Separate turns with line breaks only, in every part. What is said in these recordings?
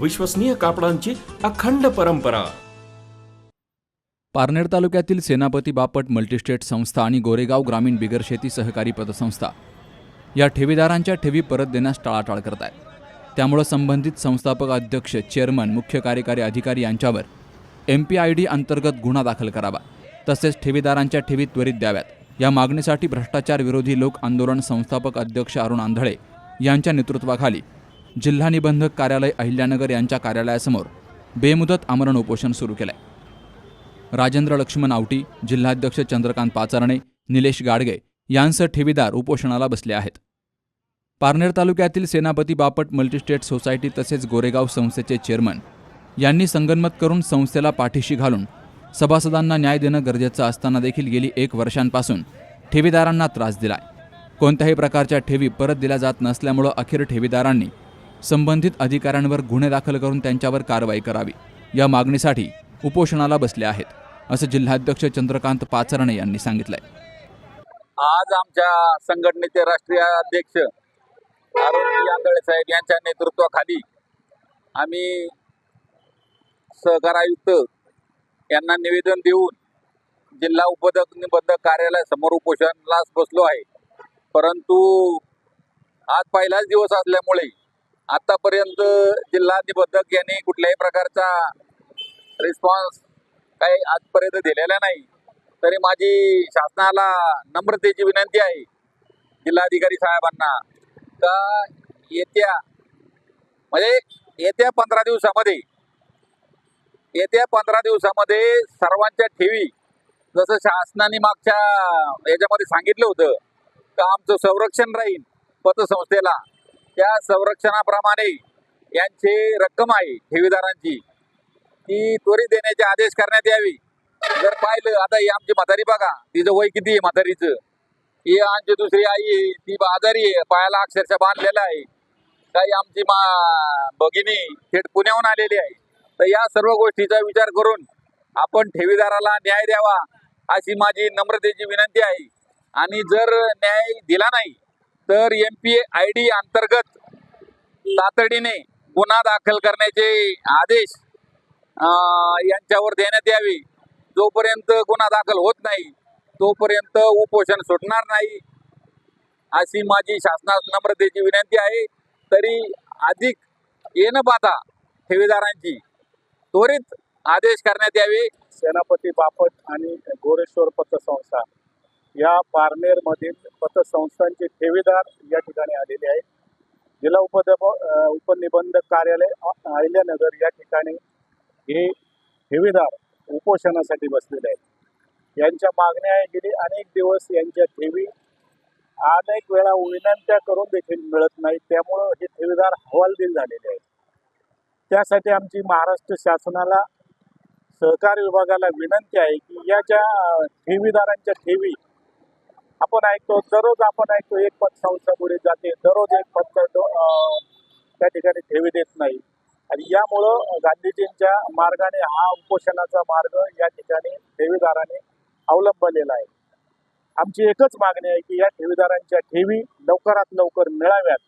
विश्वसनीय कापडांची अखंड परंपरा.
पारनेर तालुक्यातील सेनापती बापट मल्टीस्टेट संस्था आणि गोरेगाव ग्रामीण बिगर शेती सहकारी पतसंस्था या ठेवीदारांच्या ठेवी परत देण्यास टाळाटाळ करत आहेत त्यामुळं संबंधित संस्थापक अध्यक्ष चेअरमन मुख्य कार्यकारी अधिकारी यांच्यावर एम पी आय डी अंतर्गत गुन्हा दाखल करावा तसेच ठेवीदारांच्या ठेवी त्वरित द्याव्यात. या मागणीसाठी भ्रष्टाचार विरोधी लोक आंदोलन संस्थापक अध्यक्ष अरुण आंधळे यांच्या नेतृत्वाखाली जिल्हा निबंधक कार्यालय अहिल्यानगर यांच्या कार्यालयासमोर बेमुदत आमरण उपोषण सुरू केलं आहे राजेंद्र लक्ष्मण आवटी जिल्हाध्यक्ष चंद्रकांत पाचारणे निलेश गाडगे यांसह ठेवीदार उपोषणाला बसले आहेत. पारनेर तालुक्यातील सेनापती बापट मल्टीस्टेट सोसायटी तसेच गोरेगाव संस्थेचे चेअरमन यांनी संगनमत करून संस्थेला पाठीशी घालून सभासदांना न्याय देणं गरजेचं असताना देखील गेली एक वर्षांपासून ठेवीदारांना त्रास दिलाय. कोणत्याही प्रकारच्या ठेवी परत दिल्या जात नसल्यामुळं अखेर ठेवीदारांनी संबंधित अधिकाऱ्यांवर गुन्हे दाखल करून त्यांच्यावर कारवाई करावी. या मागणीसाठी उपोषणाला बसले आहेत असं जिल्हाध्यक्ष चंद्रकांत पाचरणे यांनी सांगितलंय.
आज आमच्या संघटनेचे राष्ट्रीय अध्यक्ष अरुण साहेब यांच्या नेतृत्वाखाली आम्ही सहकार आयुक्त यांना निवेदन देऊन जिल्हा उपदक निबंधक कार्यालयासमोर उपोषणाला बसलो आहे. परंतु आज पहिलाच दिवस असल्यामुळे आतापर्यंत जिल्हा निबंधक यांनी कुठल्याही प्रकारचा रिस्पॉन्स काही आजपर्यंत दिलेला नाही. तरी माझी शासनाला नम्रतेची विनंती आहे जिल्हाधिकारी साहेबांना का येत्या म्हणजे येत्या पंधरा दिवसामध्ये येत्या पंधरा दिवसामध्ये सर्वांच्या ठेवी जसं शासनाने मागच्या याच्यामध्ये सांगितलं होतं का आमचं संरक्षण राहील पतसंस्थेला? त्या संरक्षणाप्रमाणे यांची रक्कम आहे ठेवीदारांची. ती त्वरित देण्याचे आदेश करण्यात यावी. जर पाहिलं आता ही आमची म्हातारी बघा तिचं वय किती आहे म्हातारीचं? ही आमची दुसरी आई आहे ती आजारी आहे पायाला अक्षरशः बांधलेला आहे. काही आमची मा भगिनी थेट पुण्याहून आलेली आहे. तर या सर्व गोष्टीचा विचार करून आपण ठेवीदाराला न्याय द्यावा अशी माझी नम्रतेची विनंती आहे. आणि जर न्याय दिला नाही तर एम पी आय डी अंतर्गत तातडीने गुन्हा दाखल करण्याचे आदेश यांच्यावर देण्यात यावे. जोपर्यंत गुन्हा दाखल होत नाही तोपर्यंत उपोषण सुटणार नाही अशी माझी शासनास नम्रतेची विनंती आहे. तरी अधिक येणं पाहता ठेवीदारांची त्वरित आदेश करण्यात यावे.
सेनापती बापट आणि गोरेश्वर पतसंस्था. या पारनेरमधील पतसंस्थांचे ठेवीदार या ठिकाणी आलेले आहेत. जिल्हा उपदेप उपनिबंधक कार्यालय अहिल्यानगर या ठिकाणी हे ठेवीदार उपोषणासाठी बसलेले आहेत. यांच्या मागण्या आहे गेली अनेक दिवस यांच्या ठेवी अनेक वेळा विनंत्या करून देखील मिळत नाहीत. त्यामुळं हे ठेवीदार हवालदिल झालेले आहेत. त्यासाठी आमची महाराष्ट्र शासनाला सहकार विभागाला विनंती आहे की या ज्या ठेवीदारांच्या ठेवी आपण ऐकतो दररोज आपण ऐकतो एक पतसंस्था पुढे जाते दररोज एक पत त्या ठिकाणी ठेवी देत नाही. आणि यामुळं गांधीजींच्या मार्गाने हा उपोषणाचा मार्ग या ठिकाणी ठेवीदाराने अवलंबलेला आहे. आमची एकच मागणी आहे की या ठेवीदारांच्या ठेवी लवकरात लवकर मिळाव्यात.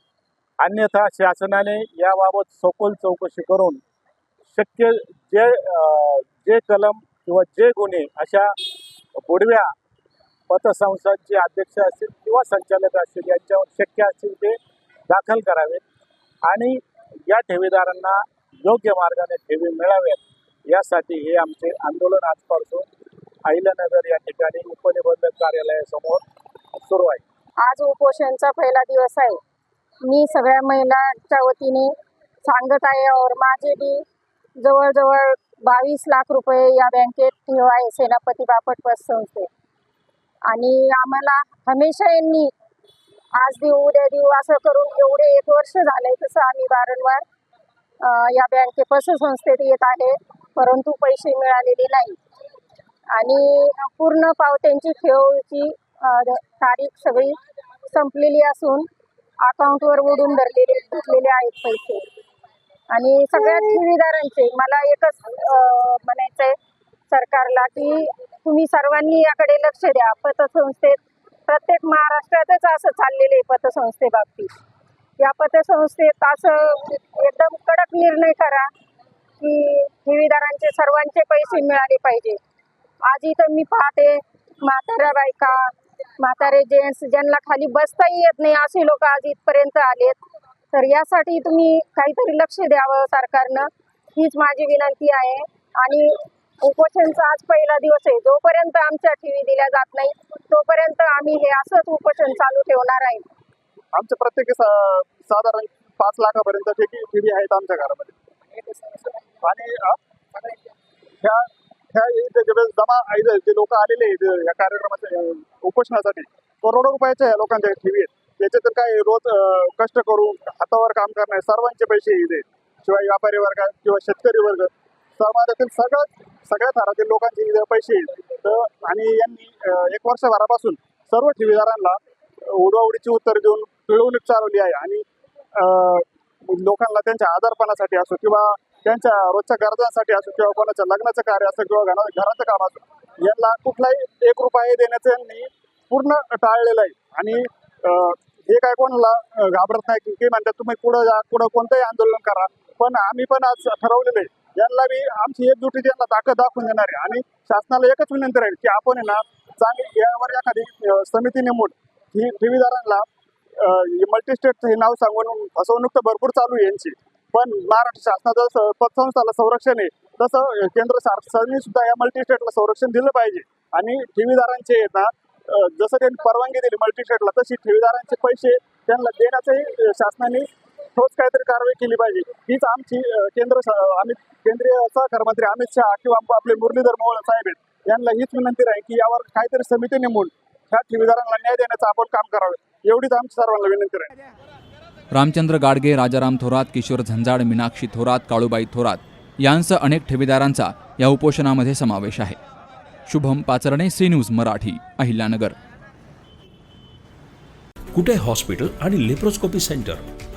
अन्यथा शासनाने याबाबत सखोल चौकशी करून शक्य जे जे कलम किंवा जे गुन्हे अशा बुडव्या पतसंस्थांचे अध्यक्ष असतील किंवा संचालक असतील यांच्यावर शक्य असतील ते दाखल करावेत. आणि या ठेवीदारांना योग्य मार्गाने ठेवी मिळाव्यात यासाठी हे आमचे आंदोलन आजपासून अहिल्यानगर या ठिकाणी उपनिबंधक कार्यालयासमोर सुरू आहे.
आज उपोषणचा पहिला दिवस आहे. मी सगळ्या महिलांच्या वतीने सांगत आहे और माझे बी जवळजवळ बावीस लाख रुपये या बँकेत ठेव आहे सेनापती बापट पतसंस्थे. आणि आम्हाला हमेशा यांनी आज देऊ उद्या देऊ असं करून एवढे एक वर्ष झालंय तसं आम्ही वारंवार या बँके पतसंस्थेत येत आहे. परंतु पैसे मिळालेले नाही. आणि पूर्ण पावत्यांची ठेवची तारीख सगळी संपलेली असून अकाउंटवर ओढून धरलेले घेतलेले आहेत पैसे. आणि सगळ्या ठेवीदारांचे मला एकच म्हणायचं म्हणायचंय सरकारला की तुम्ही सर्वांनी याकडे लक्ष द्या. पतसंस्थेत प्रत्येक महाराष्ट्रातच असं चाललेलं आहे पतसंस्थेबाबतीत. या पतसंस्थेत असं एकदम कडक निर्णय करा की ठेवीदारांचे सर्वांचे पैसे मिळाले पाहिजे. आज इथं मी पाहते म्हाताऱ्या बायका म्हातारे जेंट्स ज्यांना खाली बसताही येत नाही असे लोक आज इथपर्यंत आलेत. तर यासाठी तुम्ही काहीतरी लक्ष द्यावं सरकारनं. हीच माझी विनंती आहे. आणि उपोषणचा आज पहिला दिवस आहे. जोपर्यंत आमच्या ठेवी दिल्या जात नाही तोपर्यंत आम्ही हे असंच उपोषण चालू ठेवणार आहे.
आमचे प्रत्येकी सा- साधारण पाच लाखापर्यंत टी ठेवी आहेत आमच्या घरामध्ये. आणि अ, ह्या ह्या इथे जे जमा इथे जे लोक आलेले आहेत या कार्यक्रमाच्या अ, उपोषणासाठी करोडो रुपयाच्या या लोकांच्या टीव्ही आहेत. तर काय रोज अ, कष्ट करून हातावर काम करणारे सर्वांचे पैसे इथे शिवाय व्यापारी वर्ग किंवा शेतकरी वर्ग समाजातील सगळ्यात सगळ्या थरातील लोकांचे पैसे तर आणि यांनी एक वर्षभरापासून सर्व ठेवीदारांना उडवाउडीची उत्तर देऊन पिळवणूक चालवली आहे. आणि लोकांना त्यांच्या आजारपणासाठी असो किंवा त्यांच्या रोजच्या गरजांसाठी असो किंवा कोणाच्या लग्नाचं कार्य असो किंवा घरा घराचं काम असो यांना कुठलाही एक रुपये देण्याचं यांनी पूर्ण टाळलेलं आहे. आणि हे काय कोणाला घाबरत नाही की- की म्हणतात तुम्ही पुढं जा पुढं कोणतंही आंदोलन करा. पण आम्ही पण आज ठरवलेलं आहे यांना बी आमची एकजुटी यांना ताकद दाखवून देणार आहे. आणि शासनाला एकच विनंती राहील की आपण ना चांगली यावर एखादी समिती नेमून ही ठेवीदारांना मल्टीस्टेटचं हे नाव सांगून फसवणूक तर भरपूर चालू आहे यांची. पण महाराष्ट्र शासनाचं पतसंस्थाला संरक्षण आहे. तसं केंद्र शासनाने सुद्धा या मल्टीस्टेटला संरक्षण दिलं पाहिजे. आणि ठेवीदारांचे ना जसं त्यांनी परवानगी दिली मल्टीस्टेटला तशी ठेवीदारांचे पैसे त्यांना देण्याचंही शासनाने ठोस काहीतरी कारवाई केली पाहिजे. हीच आमची केंद्र अमित केंद्रीय सहकार मंत्री अमित शहा किंवा आपले मुरलीधर मोहोळ साहेब आहेत यांना हीच विनंती राहील की यावर काहीतरी समिती नेमून ह्या ठेवीदारांना न्याय देण्याचं आपण काम करावे. एवढीच आमची सर्वांना विनंती राहील.
रामचंद्र गाडगे राजाराम थोरात किशोर झंजाड मीनाक्षी थोरात काळूबाई थोरात यांसह अनेक ठेवीदारांचा या उपोषणामध्ये समावेश आहे. Shubham Pacharne C news Marathi Ahilyanagar.
Kute hospital आणि लेप्रोस्कोपी सेंटर?